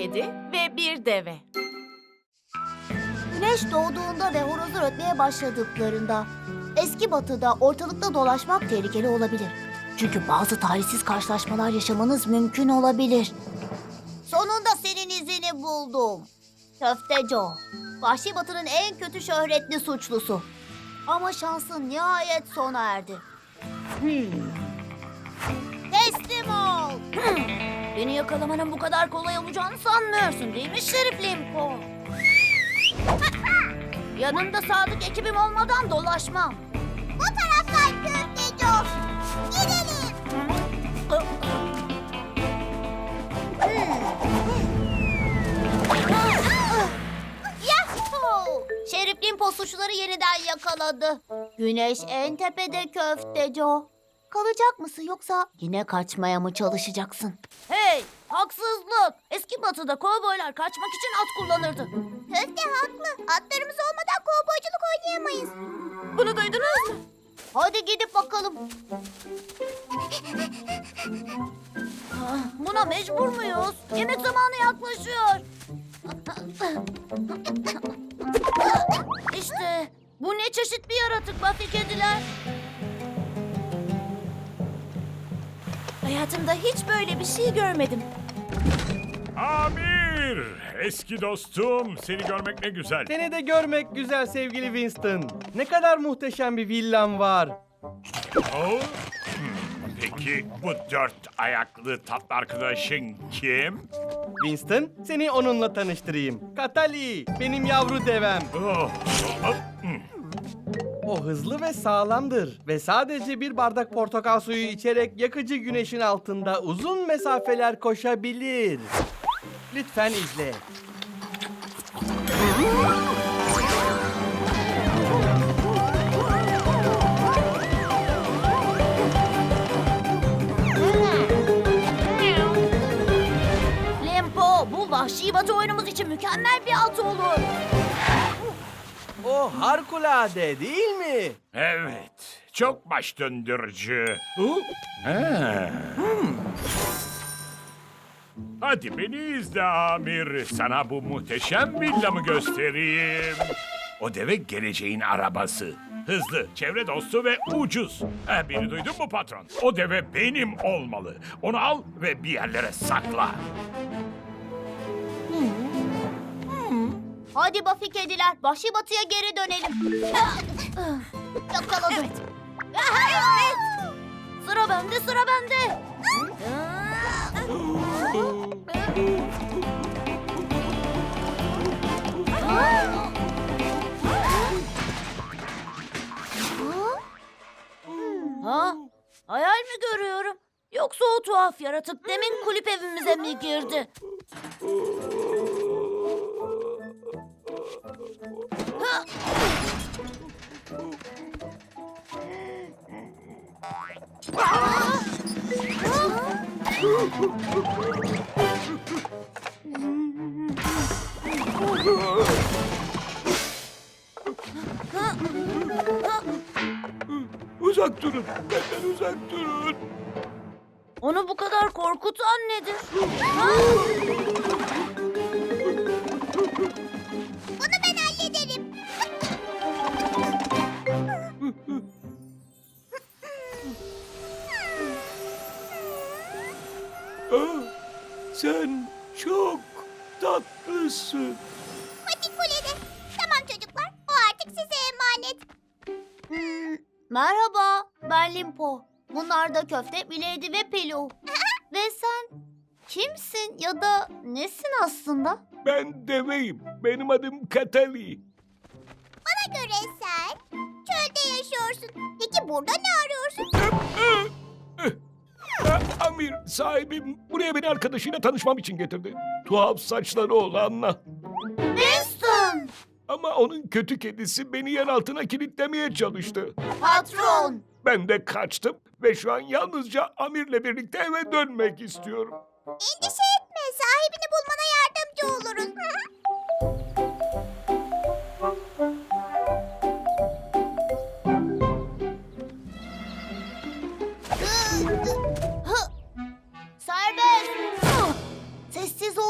kedi ve bir deve. Güneş doğduğunda ve horozlar ötmeye başladıklarında eski batıda ortalıkta dolaşmak tehlikeli olabilir. Çünkü bazı talihsiz karşılaşmalar yaşamanız mümkün olabilir. Sonunda senin izini buldum. Köfteci o. Vahşi Batı'nın en kötü şöhretli suçlusu. Ama şansın nihayet sona erdi. Teslim Beni yakalamanın bu kadar kolay olacağını sanmıyorsun değil mi Şerif Limpo? Yanımda sadık ekibim olmadan dolaşmam. Bu taraftan köfteci ol. Gidelim. Yahoo! Şerif Limpo suçluları yeniden yakaladı. Güneş en tepede köfteci. Kalacak mısın yoksa yine kaçmaya mı çalışacaksın? Hey, haksızlık. Eski batıda kovboylar kaçmak için at kullanırdı. Köfte haklı. Atlarımız olmadan kovboyculuk oynayamayız. Bunu duydunuz mu? Hadi gidip bakalım. Ah, Buna mecbur muyuz? Yemek zamanı yaklaşıyor. İşte bu ne çeşit bir yaratık Buffy kediler. Hayatımda hiç böyle bir şey görmedim. Amir! Eski dostum, seni görmek ne güzel. Seni de görmek güzel sevgili Winston. Ne kadar muhteşem bir villan var. Oh, hmm, Peki bu dört ayaklı tatlı arkadaşın kim? Winston, seni onunla tanıştırayım. Katali, benim yavru devem. Oh, oh, hmm. O hızlı ve sağlamdır ve sadece bir bardak portakal suyu içerek yakıcı güneşin altında uzun mesafeler koşabilir. Lütfen izle. Lempo, bu vahşi batı oyunumuz için mükemmel bir at olur. O harikulade değil mi? Evet, çok baş döndürücü. Ha. Hmm. Hadi beni izle Amir. Sana bu muhteşem villamı göstereyim. O deve geleceğin arabası. Hızlı, çevre dostu ve ucuz. Ha, beni duydun mu patron? O deve benim olmalı. Onu al ve bir yerlere sakla. Hadi Buffy kediler, vahşi batıya geri dönelim. Yakaladım. Evet. Evet. Sıra bende, sıra bende. Ha? Hayal mi görüyorum? Yoksa o tuhaf yaratık demin kulüp evimize mi girdi? Uzak durun, benden uzak durun. Onu bu kadar korkutan nedir? sen çok tatlısın. Hadi kulede. Tamam çocuklar, o artık size emanet. Hmm, merhaba, ben Limpo. Bunlar da köfte, Milady ve Pelu. ve sen kimsin ya da nesin aslında? Ben deveyim. Benim adım Katali. Bana göre sen çölde yaşıyorsun. Peki burada ne arıyorsun? Ah, Amir, sahibim buraya beni arkadaşıyla tanışmam için getirdi. Tuhaf saçları olanla. Winston! Ama onun kötü kedisi beni yer altına kilitlemeye çalıştı. Patron! Ben de kaçtım ve şu an yalnızca Amir'le birlikte eve dönmek istiyorum. Endişe etme, sahibini bulmana yardımcı oluruz.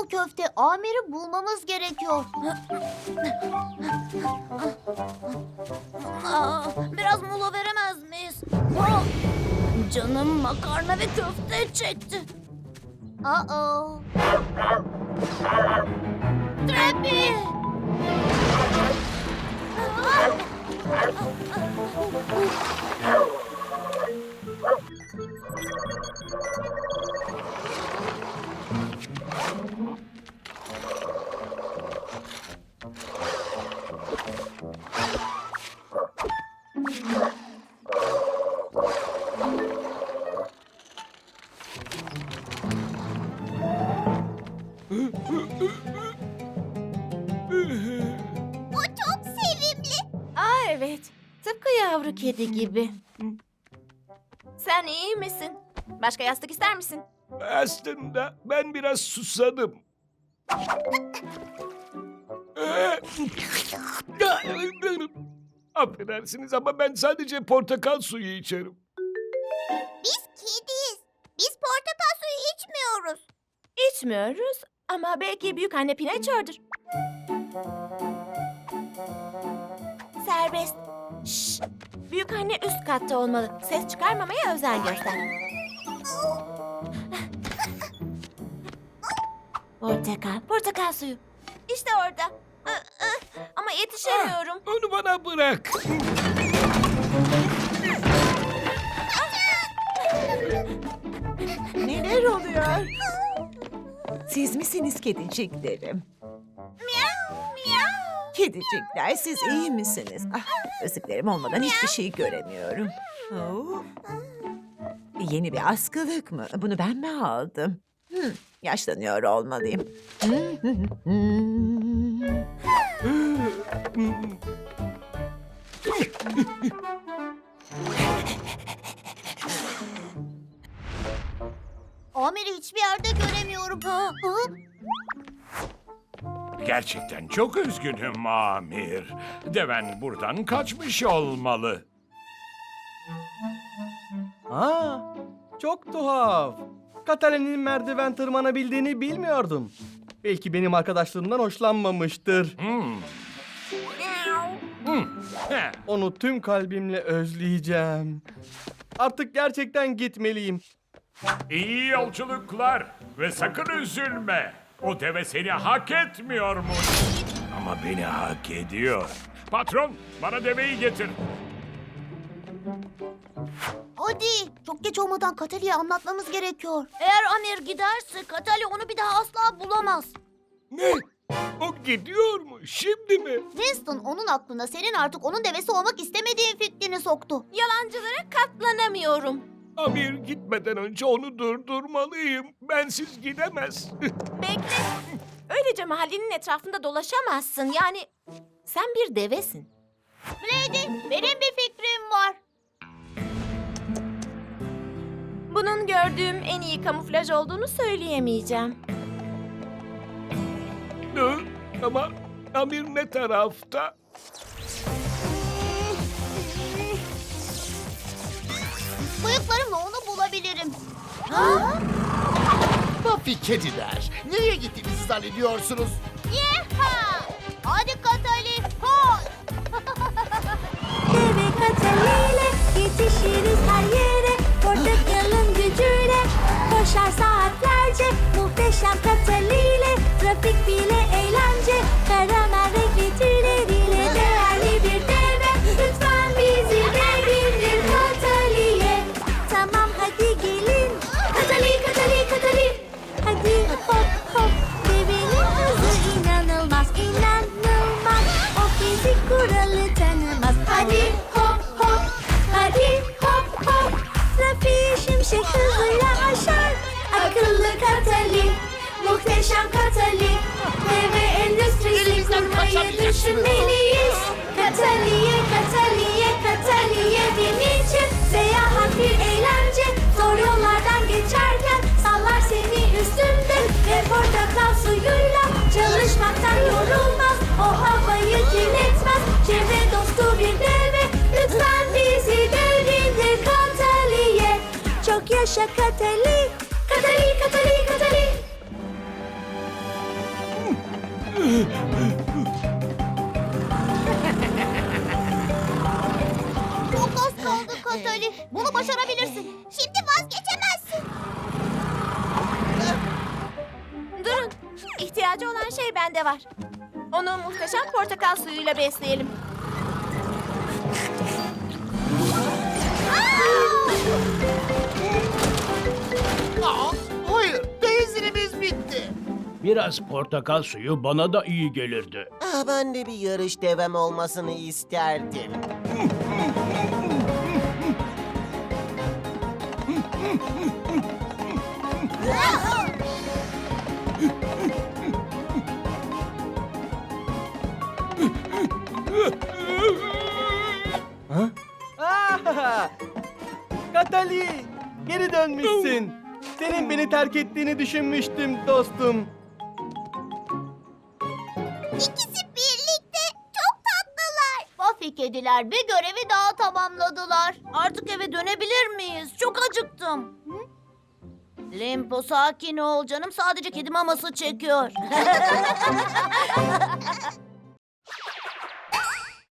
Sessiz ol köfte. Amir'i bulmamız gerekiyor. Aa, biraz mola veremez miyiz? Aa, canım makarna ve köfte çekti. Aa. Trepi! Yavru kedi gibi. Sen iyi misin? Başka yastık ister misin? Aslında ben biraz susadım. Affedersiniz ama ben sadece portakal suyu içerim. Biz kediyiz. Biz portakal suyu içmiyoruz. İçmiyoruz ama belki büyük anne Pina içiyordur. Serbest. Şşş. Büyük anne üst katta olmalı. Ses çıkarmamaya özen göster. Portakal, portakal suyu. İşte orada. Ama yetişemiyorum. Onu bana bırak. Neler oluyor? Siz misiniz kediciklerim? Kedicikler siz iyi misiniz? Ah, gözlüklerim olmadan hiçbir şey göremiyorum. Oo. Yeni bir askılık mı? Bunu ben mi aldım? Hmm, yaşlanıyor olmalıyım. Amir'i hiçbir yerde göremiyorum. Ha? Hı? Gerçekten çok üzgünüm Amir. Deven buradan kaçmış olmalı. Aa, çok tuhaf. Katale'nin merdiven tırmanabildiğini bilmiyordum. Belki benim arkadaşlığımdan hoşlanmamıştır. Hmm. Hmm. Heh. Onu tüm kalbimle özleyeceğim. Artık gerçekten gitmeliyim. İyi yolculuklar ve sakın üzülme. O deve seni hak etmiyormuş. Ama beni hak ediyor. Patron, bana deveyi getir. Hadi. Çok geç olmadan Katali'ye anlatmamız gerekiyor. Eğer Amir giderse Katali onu bir daha asla bulamaz. Ne? O gidiyor mu? Şimdi mi? Winston onun aklına senin artık onun devesi olmak istemediğin fikrini soktu. Yalancılara katlanamıyorum. Amir gitmeden önce onu durdurmalıyım. Bensiz gidemez. Bekle. Öylece mahallenin etrafında dolaşamazsın. Yani sen bir devesin. Brady, benim bir fikrim var. Bunun gördüğüm en iyi kamuflaj olduğunu söyleyemeyeceğim. Ama Amir ne tarafta? Bıyıklarımla onu bulabilirim. Buffy kediler. Nereye gittiğinizi zannediyorsunuz? Yeha! Hadi Katali, koş! Deve kataliyle yetişiriz her yere Portakalın gücüyle koşar saatlerce Muhteşem kataliyle kurmayı düşünmeliyiz Kataliye Kataliye Kataliye binince Seyahat bir eğlence. Zor yollardan geçerken Sallar seni üstünde. Ve portakal suyuyla Çalışmaktan yorulmaz. O havayı kirletmez. Çevre dostu bir deve. Lütfen bizi de bindir Kataliye. Çok yaşa Katoli. Bunu başarabilirsin. Şimdi vazgeçemezsin. Durun. İhtiyacı olan şey bende var. Onu muhteşem portakal suyuyla besleyelim. Hayır, benzinimiz bitti. Biraz portakal suyu bana da iyi gelirdi. Ah, ben de bir yarış devam olmasını isterdim. Beni terk ettiğini düşünmüştüm dostum. İkisi birlikte çok tatlılar. Buffy kediler bir görevi daha tamamladılar. Artık eve dönebilir miyiz? Çok acıktım. Limpo sakin ol canım sadece kedi maması çekiyor.